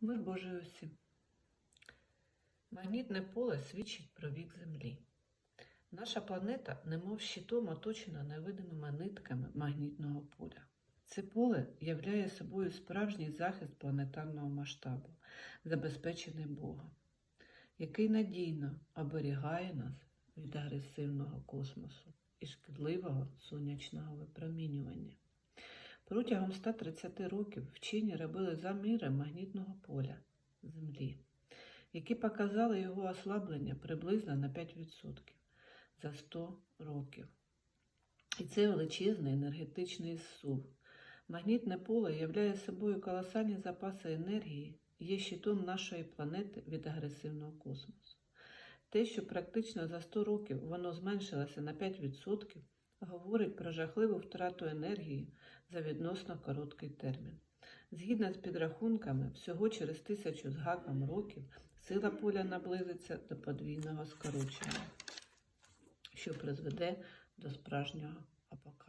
Мир Божий усім. Магнітне поле свідчить про вік Землі. Наша планета, немов щитом, оточена невидимими нитками магнітного поля. Це поле являє собою справжній захист планетарного масштабу, забезпечений Богом, який надійно оберігає нас від агресивного космосу і шкідливого сонячного випромінювання. Протягом 130 років вчені робили заміри магнітного поля Землі, які показали його ослаблення приблизно на 5% за 100 років. І це величезний енергетичний зсув. Магнітне поле являє собою колосальні запаси енергії є щитом нашої планети від агресивного космосу. Те, що практично за 100 років воно зменшилося на 5%, говорить про жахливу втрату енергії за відносно короткий термін. Згідно з підрахунками, всього через тисячу з гаком років сила поля наблизиться до подвійного скорочення, що призведе до справжнього апокаліпсису.